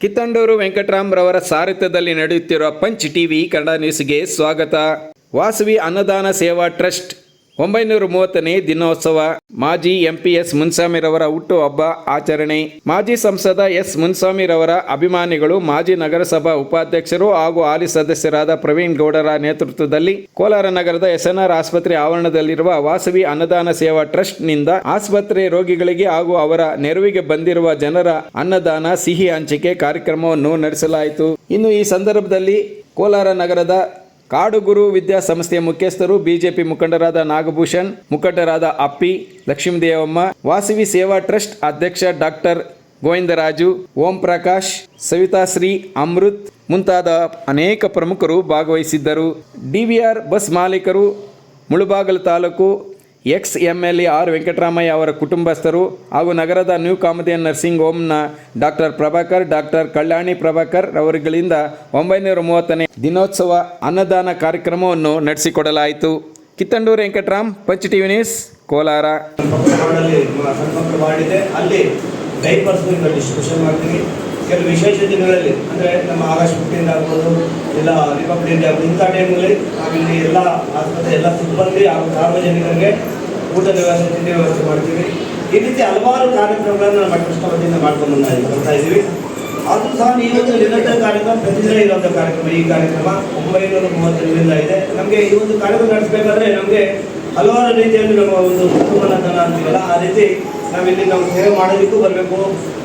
ಕಿತ್ತಂಡೂರು ವೆಂಕಟರಾಮ್ರವರ ಸಾರಥ್ಯದಲ್ಲಿ ನಡೆಯುತ್ತಿರುವ punch TV Kannada ನ್ಯೂಸ್ಗೆ ಸ್ವಾಗತ. ವಾಸವಿ ಅನ್ನದಾನ ಸೇವಾ ಟ್ರಸ್ಟ್ ಒಂಬೈನೂರ ಮೂವತ್ತನೇ ದಿನೋತ್ಸವ ಮಾಜಿ ಎಂಪಿಎಸ್ ಮುನ್ಸ್ವಾಮಿರವರ ಹುಟ್ಟುಹಬ್ಬ ಆಚರಣೆ. ಮಾಜಿ ಸಂಸದ ಎಸ್ ಮುನ್ಸ್ವಾಮಿರವರ ಅಭಿಮಾನಿಗಳು, ಮಾಜಿ ನಗರಸಭಾ ಉಪಾಧ್ಯಕ್ಷರು ಹಾಗೂ ಹಾಲಿ ಸದಸ್ಯರಾದ ಪ್ರವೀಣ್ ಗೌಡರ ನೇತೃತ್ವದಲ್ಲಿ ಕೋಲಾರ ನಗರದ ಎಸ್ಎನ್ಆರ್ ಆಸ್ಪತ್ರೆ ಆವರಣದಲ್ಲಿರುವ ವಾಸವಿ ಅನ್ನದಾನ ಸೇವಾ ಟ್ರಸ್ಟ್ನಿಂದ ಆಸ್ಪತ್ರೆ ರೋಗಿಗಳಿಗೆ ಹಾಗೂ ಅವರ ನೆರವಿಗೆ ಬಂದಿರುವ ಜನರ ಅನ್ನದಾನ ಸಿಹಿ ಹಂಚಿಕೆ ಕಾರ್ಯಕ್ರಮವನ್ನು ನಡೆಸಲಾಯಿತು. ಇನ್ನು ಈ ಸಂದರ್ಭದಲ್ಲಿ ಕೋಲಾರ ನಗರದ ಕಾಡುಗುರು ವಿದ್ಯಾಸಂಸ್ಥೆಯ ಮುಖ್ಯಸ್ಥರು, ಬಿಜೆಪಿ ಮುಖಂಡರಾದ ನಾಗಭೂಷಣ್, ಮುಖಂಡರಾದ ಅಪ್ಪಿ, ಲಕ್ಷ್ಮೀದೇವಮ್ಮ, ವಾಸವಿ ಸೇವಾ ಟ್ರಸ್ಟ್ ಅಧ್ಯಕ್ಷ ಡಾಕ್ಟರ್ ಗೋವಿಂದರಾಜು, ಓಂ ಪ್ರಕಾಶ್ ಸವಿತಾಶ್ರೀ ಅಮೃತ್ ಮುಂತಾದ ಅನೇಕ ಪ್ರಮುಖರು ಭಾಗವಹಿಸಿದ್ದರು. ಡಿವಿಆರ್ ಬಸ್ ಮಾಲೀಕರು, Mulbagal taluk ex M L A Venkataramaiah ಅವರ ಕುಟುಂಬಸ್ಥರು ಹಾಗೂ ನಗರದ ನ್ಯೂ ಕಾಮಧೇನ್ ನರ್ಸಿಂಗ್ ಹೋಮ್ನ ಡಾಕ್ಟರ್ ಪ್ರಭಾಕರ್, ಡಾಕ್ಟರ್ ಕಲ್ಯಾಣಿ ಪ್ರಭಾಕರ್ ಅವರುಗಳಿಂದ ಒಂಬೈನೂರ ಮೂವತ್ತನೇ ದಿನೋತ್ಸವ ಅನ್ನದಾನ ಕಾರ್ಯಕ್ರಮವನ್ನು ನಡೆಸಿಕೊಡಲಾಯಿತು. Kittandur Venkataram, punch TV news, Kolar. ಅಲ್ಲಿ ಮಾಡ್ತೀವಿ. ಕೆಲವು ವಿಶೇಷ ದಿನಗಳಲ್ಲಿ, ಅಂದರೆ ನಮ್ಮ ಆಗಸ್ಟ್ ಫಿಫ್ಟೀನ್ ಆಗ್ಬೋದು, ಇಲ್ಲ ರಿಪಬ್ಲಿಕ್ ಡೇ ಆಗ್ಬೋದು, ಇಂಥ ಟೈಮ್ನಲ್ಲಿ ನಾವಿಲ್ಲಿ ಎಲ್ಲ ಆಸ್ಪತ್ರೆ, ಎಲ್ಲ ಸಿಬ್ಬಂದಿ ಹಾಗೂ ಸಾರ್ವಜನಿಕರಿಗೆ ಊಟದ ವ್ಯವಸ್ಥೆ, ತಿಂಡಿ ವ್ಯವಸ್ಥೆ ಮಾಡ್ತೀವಿ. ಈ ರೀತಿ ಹಲವಾರು ಕಾರ್ಯಕ್ರಮಗಳನ್ನು ನಾವು ಟ್ರಸ್ಟ್ ವತಿಯಿಂದ ಮಾಡ್ಕೊಂಡು ಬರ್ತಾ ಇದ್ದೀವಿ. ಅದು ಸಹ ಈ ನಿರಂತರ ಕಾರ್ಯಕ್ರಮ, ಪ್ರತಿದಿನ ಇರುವಂಥ ಕಾರ್ಯಕ್ರಮ, ಈ ಕಾರ್ಯಕ್ರಮ ಒಂಬೈನೂರ ಮೂವತ್ತರಿಂದ ಇದೆ. ನಮಗೆ ಈ ಒಂದು ಕಾರ್ಯಕ್ರಮ ನಡೆಸಬೇಕಾದ್ರೆ ನಮಗೆ ಹಲವಾರು ರೀತಿಯಲ್ಲಿ ನಮ್ಮ ಒಂದು ಕುಟುಂಬನ ಅಂತೀವಲ್ಲ, ಆ ರೀತಿ ನಾವಿಲ್ಲಿ ನಾವು ಸೇವೆ ಮಾಡೋದಕ್ಕೂ ಬರಬೇಕು.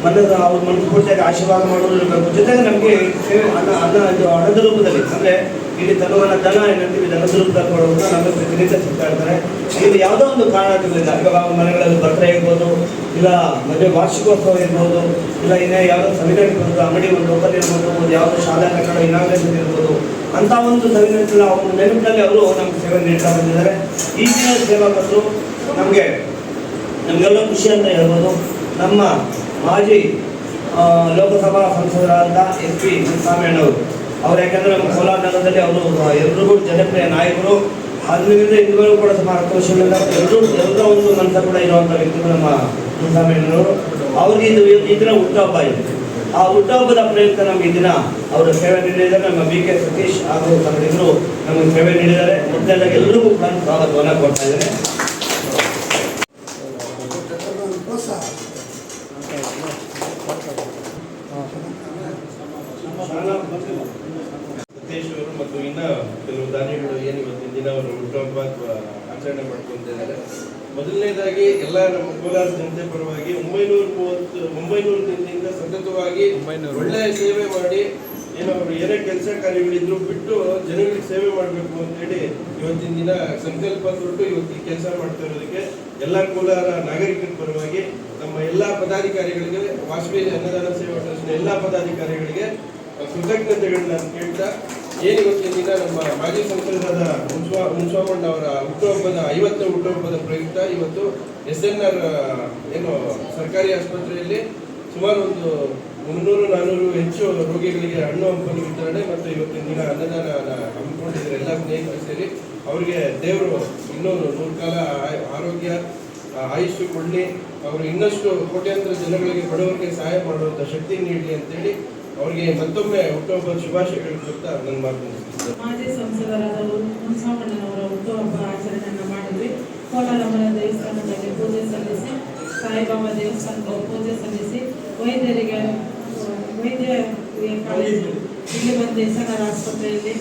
ಮನದ ಅವ್ರ ಮನಸ್ಫೂರ್ತಿಯಾಗಿ ಆಶೀರ್ವಾದ ಮಾಡೋದು ಇರಬೇಕು. ಜೊತೆಗೆ ನಮಗೆ ಸೇವೆ ಅನ್ನ ಅನ್ನ ಇದು ಹಣದ ರೂಪದಲ್ಲಿ ಅಂದರೆ ಇಲ್ಲಿ ಧನವನ್ನು ದನ ಏನಂತೀವಿ ಧನದ ರೂಪದಲ್ಲಿ ಕೊಡೋದನ್ನ ನಮಗೆ ಪ್ರತಿನಿತ್ಯ ಸಿಗ್ತಾ ಇರ್ತಾರೆ ಇಲ್ಲಿ ಯಾವುದೋ ಒಂದು ಕಾರಣದಿಂದ ಇವಾಗ ಮನೆಗಳಲ್ಲಿ ಬರ್ತ್ಡೇ ಇರ್ಬೋದು, ಇಲ್ಲ ಮದುವೆ ವಾರ್ಷಿಕೋತ್ಸವ ಇರ್ಬೋದು, ಇಲ್ಲ ಇನ್ನೇ ಯಾವುದೋ ಸಂವಿಧಾನ ಇರ್ಬೋದು, ಅಂಗಡಿ ಒಂದು ಲೋಕಲ್ ಇರ್ಬೋದು, ಒಂದು ಯಾವುದೋ ಶಾಲಾ ಕಟ್ಟಡ ಇನಾಗ್ರೇಷನ್ ಇರ್ಬೋದು ಅಂತ ಒಂದು ಸಂವಿಧಾನದಲ್ಲಿ ಅವರು ನೆನಪಿನಲ್ಲಿ ಅವರು ನಮ್ಗೆ ಸೇವೆ ನೀಡ್ತಾ ಬಂದಿದ್ದಾರೆ. ಈಗಿನ ಸೇವಕರು ನಮಗೆ ನಮಗೆಲ್ಲ ಖುಷಿ ಅಂತ ಹೇಳ್ಬೋದು. ನಮ್ಮ ಮಾಜಿ ಲೋಕಸಭಾ ಸಂಸದರಾದ ಎಸ್ ಪಿ ಅವರು ಅವ್ರು ಯಾಕಂದರೆ ನಮ್ಮ ಕೋಲಾರ ನಗರದಲ್ಲಿ ಅವರು ಎಲ್ರಿಗೂ ಜನಪ್ರಿಯ ನಾಯಕರು. ಅದರಿಂದ ಇಂದುಗಳು ಕೂಡ ಸುಮಾರು ಹತ್ತು ವರ್ಷಗಳಿಂದ ಎಲ್ಲರೂ, ಎಲ್ಲರ ಒಂದು ಮನಸ್ಸ ಕೂಡ ಇರುವಂಥ ವ್ಯಕ್ತಿಗಳು ನಮ್ಮ ಸ್ವಾಮಿಯಣ್ಣವರು ಅವ್ರಿಗೆ ಇದು ಈ ದಿನ ಹುಟ್ಟುಹಬ್ಬ ಇದೆ ಆ ಹುಟ್ಟುಹಬ್ಬದ ಪ್ರಯುಕ್ತ ನಮ್ಗೆ ದಿನ ಅವರು ಸೇವೆ ನೀಡಿದ್ದಾರೆ. ನಮ್ಮ ಬಿ ಕೆ ಸತೀಶ್ ಹಾಗೂ ಸಂಗಡಿಗರು ನಮಗೆ ಸೇವೆ ನೀಡಿದ್ದಾರೆ. ಮೊದಲೆಲ್ಲ ಎಲ್ಲರಿಗೂ ಕೂಡ ಸ್ವಾಗತವನ್ನು ಕೊಡ್ತಾ ಇದ್ದಾರೆ ಸತೀಶ್ ಅವರು ಮತ್ತು ಇನ್ನ ಕೆಲವು ದಾನಿಗಳು ಏನು ಇವತ್ತಿನ ದಿನ ಅವರು ಹುಟ್ಟುಹಬ್ಬ ಅಥವಾ ಆಚರಣೆ ಮಾಡ್ಕೊಂಡಿದ್ದಾರೆ. ಮೊದಲನೇದಾಗಿ ಎಲ್ಲ ನಮ್ಮ ಕೋಲಾರ ಜನತೆ ಪರವಾಗಿ ಒಂಬೈನೂರ ಮೂವತ್ತು ಒಂಬೈನೂರು ದಿನದಿಂದ ಸತತವಾಗಿ ಒಳ್ಳೆಯ ಸೇವೆ ಮಾಡಿ ಏನೋ ಅವರು ಏನೇ ಕೆಲಸ ಕಾರ್ಯಗಳಿದ್ರು ಬಿಟ್ಟು ಜನಗಳಿಗೆ ಸೇವೆ ಮಾಡಬೇಕು ಅಂತೇಳಿ ಇವತ್ತಿನ ದಿನ ಸಂಕಲ್ಪ ತೊಟ್ಟು ಇವತ್ತು ಕೆಲಸ ಮಾಡ್ತಾ ಇರೋದಕ್ಕೆ ಎಲ್ಲ ಕೋಲಾರ ನಾಗರಿಕರ ಪರವಾಗಿ ನಮ್ಮ ಎಲ್ಲ ಪದಾಧಿಕಾರಿಗಳಿಗೆ, ವಾಸವಿ ಅನ್ನದಾನ ಸೇವಾ ಟ್ರಸ್ಟ್ನ ಎಲ್ಲ ಪದಾಧಿಕಾರಿಗಳಿಗೆ ಕೃತಜ್ಞತೆಗಳನ್ನ ನಾನು ಕೇಳ್ತಾ ಏನು ಇವತ್ತಿನ ದಿನ ನಮ್ಮ ಮಾಜಿ ಸಂಸದರಾದ ಮುನ್ಸ್ವಾ ಮುನ್ಸ್ವಾಮಣ್ಣ ಅವರ ಹುಟ್ಟುಹಬ್ಬದ ಐವತ್ತನೇ ಹುಟ್ಟುಹಬ್ಬದ ಪ್ರಯುಕ್ತ ಇವತ್ತು ಎಸ್ ಎನ್ ಆರ್ ಏನು ಸರ್ಕಾರಿ ಆಸ್ಪತ್ರೆಯಲ್ಲಿ ಸುಮಾರು ಒಂದು ಮುನ್ನೂರು ನಾನ್ನೂರು ಹೆಚ್ಚು ರೋಗಿಗಳಿಗೆ ಹಣ್ಣು ಹಂಪಲು ವಿತರಣೆ ಮತ್ತು ಇವತ್ತಿನ ದಿನ ಅನ್ನದಾನ ಹಮ್ಮಿಕೊಂಡಿದ್ದಾರೆ ಎಲ್ಲ ಸ್ನೇಹಿತರು ಸೇರಿ ಅವರಿಗೆ ದೇವರು ಇನ್ನೊಂದು ನೂರು ಕಾಲ ಆರೋಗ್ಯ ಆ, ಆಯುಷ್ಯ ಕೊಡಲಿ. ಅವರು ಇನ್ನಷ್ಟು ಕೋಟ್ಯಾಂತರ ಜನಗಳಿಗೆ ಬಡವರಿಗೆ ಸಹಾಯ ಮಾಡುವಂಥ ಶಕ್ತಿ ನೀಡಲಿ ಅಂತೇಳಿ ಅವರಿಗೆ ಮತ್ತೊಮ್ಮೆ ಹುಟ್ಟುಹಬ್ಬದ ಶುಭಾಶಯಗಳು ಕೊಡ್ತಾ ನನ್ನ ಮಾತು. ಮಾಜಿ ಸಂಸದರಾದ ಮುನ್ಸಾಮಣ್ಣನವರ ಹುಟ್ಟುಹಬ್ಬ ಆಚರಣೆಯನ್ನು ಮಾಡಿದ್ವಿ. ಕೋಲಾರಮ್ಮನ ದೇವಸ್ಥಾನದಲ್ಲಿ ಪೂಜೆ ಸಲ್ಲಿಸಿ ಸಾಯಿಬಾಬಾ ದೇವಸ್ಥಾನದ ಪೂಜೆ ಸಲ್ಲಿಸಿ ವೈದ್ಯರಿಗೆ ವೈದ್ಯ ಇಲ್ಲಿ ಬಂದು ಎಸ್ಎನ್ಆರ್ ಆಸ್ಪತ್ರೆಯಲ್ಲಿ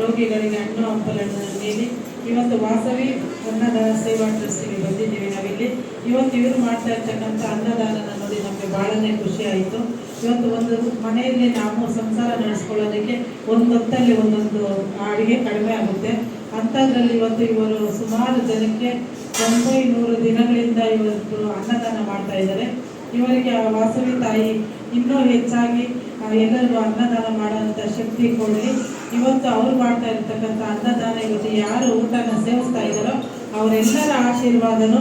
ರೋಗಿಗಳಿಗೆ ಹಣ್ಣು ಹಂಪಲನ್ನು ನೀಡಿ ಇವತ್ತು ವಾಸವಿ ಅನ್ನದಾನ ಸೇವಾ ಟ್ರಸ್ಟಿಗೆ ಬಂದಿದ್ದೀವಿ ನಾವಿಲ್ಲಿ. ಇವತ್ತು ಇವರು ಮಾಡ್ತಾ ಇರ್ತಕ್ಕಂಥ ಅನ್ನದಾನನ ನೋಡಿ ನಮಗೆ ಭಾಳನೇ ಖುಷಿ ಆಯಿತು. ಇವತ್ತು ಒಂದು ಮನೆಯಲ್ಲಿ ನಾವು ಸಂಸಾರ ನಡೆಸ್ಕೊಳ್ಳೋದಕ್ಕೆ ಒಂದು ಹೊತ್ತಲ್ಲಿ ಒಂದೊಂದು ಅಡುಗೆ ಕಡಿಮೆ ಆಗುತ್ತೆ. ಅಂಥದ್ರಲ್ಲಿ ಇವತ್ತು ಇವರು ಸುಮಾರು ಜನಕ್ಕೆ ಒಂಬೈನೂರು ದಿನಗಳಿಂದ ಇವತ್ತು ಅನ್ನದಾನ ಮಾಡ್ತಾ ಇದ್ದಾರೆ. ಇವರಿಗೆ ಆ ವಾಸವಿ ತಾಯಿ ಇನ್ನೂ ಹೆಚ್ಚಾಗಿ ಎಲ್ಲರಿಗೂ ಅನ್ನದಾನ ಮಾಡುವಂಥ ಶಕ್ತಿ ಕೊಡಲಿ ಇವತ್ತು ಅವ್ರು ಮಾಡ್ತಾ ಇರ್ತಕ್ಕಂಥ ಅನ್ನದಾನ, ಇವತ್ತು ಯಾರು ಊಟನ ಸೇವಿಸ್ತಾ ಇದ್ದಾರೋ, ಅವರೆಲ್ಲರ ಆಶೀರ್ವಾದನೂ